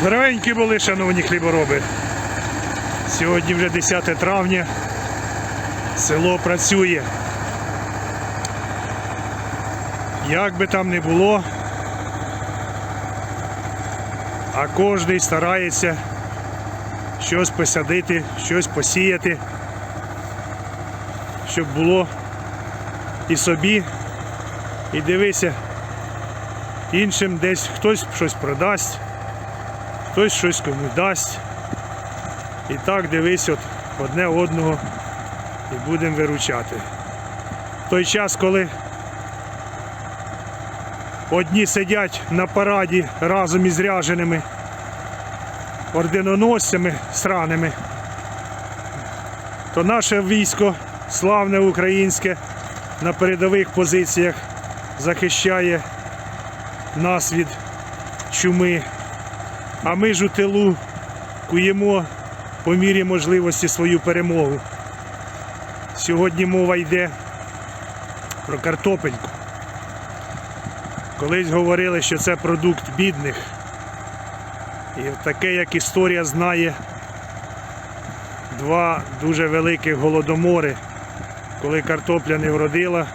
Здоровенькі були, шановні хлібороби. Сьогодні вже 10 травня. Село працює. Як би там не було, а кожен старається щось посадити, щось посіяти, щоб було і собі, і дивися, іншим десь хтось щось продасть, хтось щось комусь дасть. І так дивись от одне одного і будемо виручати. В той час, коли одні сидять на параді разом із ряженими орденоносцями сраними, то наше військо, славне українське, на передових позиціях захищає нас від чуми. А ми ж у тилу куємо по мірі можливості свою перемогу. Сьогодні мова йде про картопельку. Колись говорили, що це продукт бідних. І таке, як історія знає, два дуже великих голодомори, коли картопля не вродила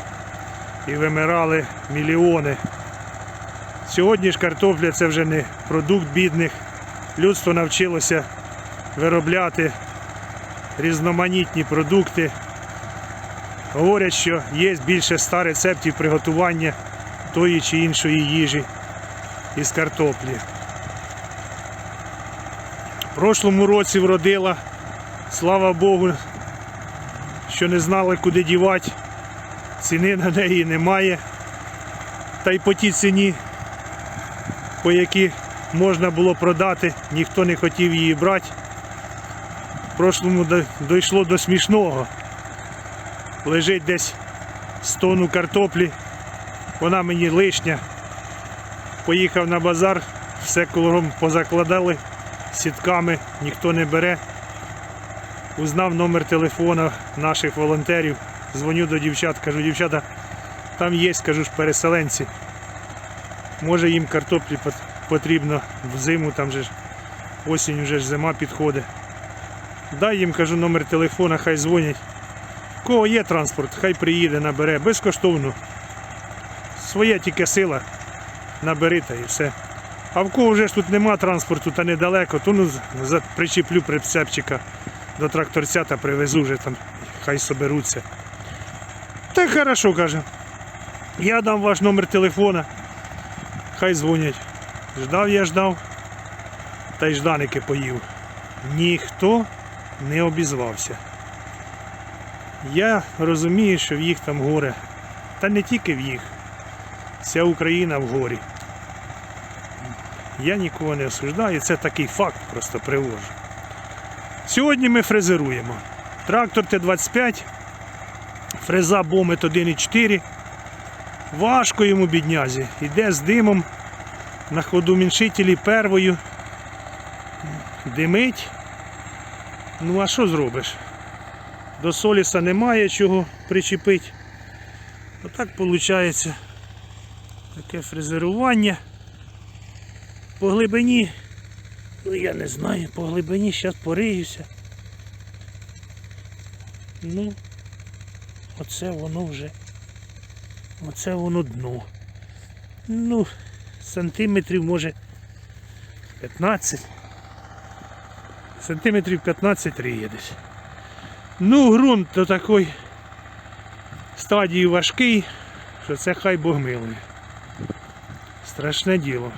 і вимирали мільйони. Сьогодні ж картопля це вже не продукт бідних. Людство навчилося виробляти різноманітні продукти. Говорять, що є більше ста рецептів приготування тої чи іншої їжі із картоплі. В прошлому році вродила, слава Богу, що не знали, куди дівати. Ціни на неї немає. Та й по тій ціні, по якій можна було продати, ніхто не хотів її брати. В прошлому дійшло до смішного. Лежить десь з тонну картоплі, вона мені лишня. Поїхав на базар, все кругом позакладали сітками, ніхто не бере. Узнав номер телефона наших волонтерів. Дзвоню до дівчат, кажу, дівчата, там є, кажу ж, переселенці. Може їм картоплі потрібно в зиму, там же ж осінь вже ж зима підходить. Дай їм, кажу, номер телефона, хай дзвонять. Кого є транспорт, хай приїде, набере, безкоштовно. Своя тільки сила, набери та і все. А в кого вже ж тут нема транспорту та недалеко, то ну причеплю прицепчика до тракторця та привезу вже там, хай соберуться. Так хорошо, каже. Я дам ваш номер телефона, хай дзвонять. Ждав я ждав, та й жданики поїв. Ніхто не обізвався. Я розумію, що в їх там горе. Та не тільки в їх. Вся Україна в горі. Я нікого не осуждаю, це такий факт просто привожу. Сьогодні ми фрезеруємо. Трактор Т-25, фреза Бомет 1,4. Важко йому біднязі. Йде з димом на ходу міншителі первою. Димить. Ну а що зробиш? До соліса немає чого причепити. Отак виходить таке фрезерування. По глибині, ну я не знаю, по глибині зараз пориюся. Ну, оце воно вже. Оце воно дно. Ну, сантиметрів може 15. Сантиметрів 15 риє десь. Ну, ґрунт до такої стадії важкий, що це хай Бог милує. Страшне діло.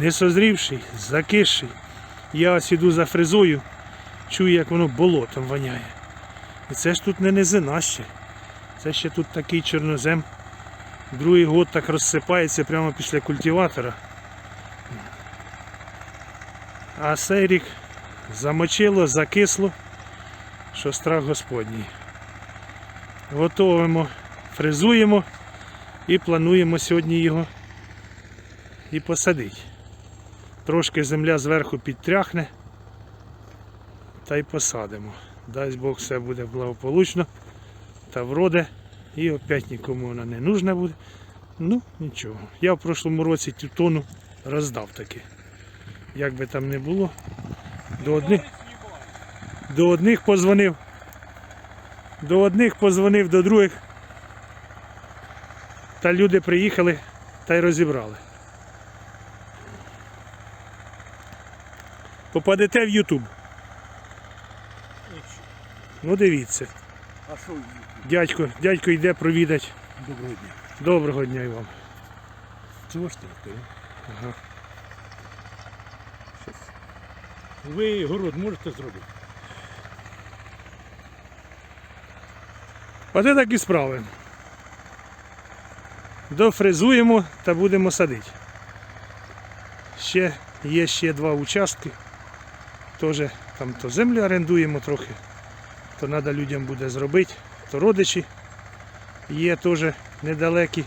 Не созрівший, закисший. Я ось іду за фрезою, чую, як воно болотом воняє. І це ж тут не низина ще. Це ще тут такий чорнозем. Другий год так розсипається прямо після культиватора. А цей рік замочило, закисло, що страх Господній. Готовимо, фрезуємо і плануємо сьогодні його і посадити. Трошки земля зверху підтряхне та й посадимо. Дасть Бог все буде благополучно та вроде. І опять нікому вона не нужна буде. Ну, нічого. Я в прошлому році цю тону роздав таки. як би там не було. До одних, до одних позвонив. До одних позвонив, до других. Та люди приїхали та й розібрали. Попадете в Ютуб. Ну дивіться. А що? Дядько, дядько йде провідати. Доброго дня. Доброго дня і вам. Це ваш трактор? Ага. Ви город можете зробити? Оце так і справи. Дофрезуємо та будемо садити. Ще є ще два участки. Теж там то землю орендуємо трохи, то треба людям буде зробити, то родичі є теж недалекі,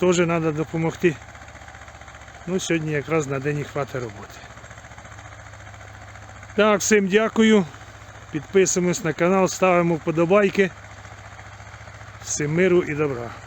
теж треба допомогти. Ну, сьогодні якраз на день і хватить роботи. Так, всім дякую. Підписуємось на канал, ставимо вподобайки. Всім миру і добра.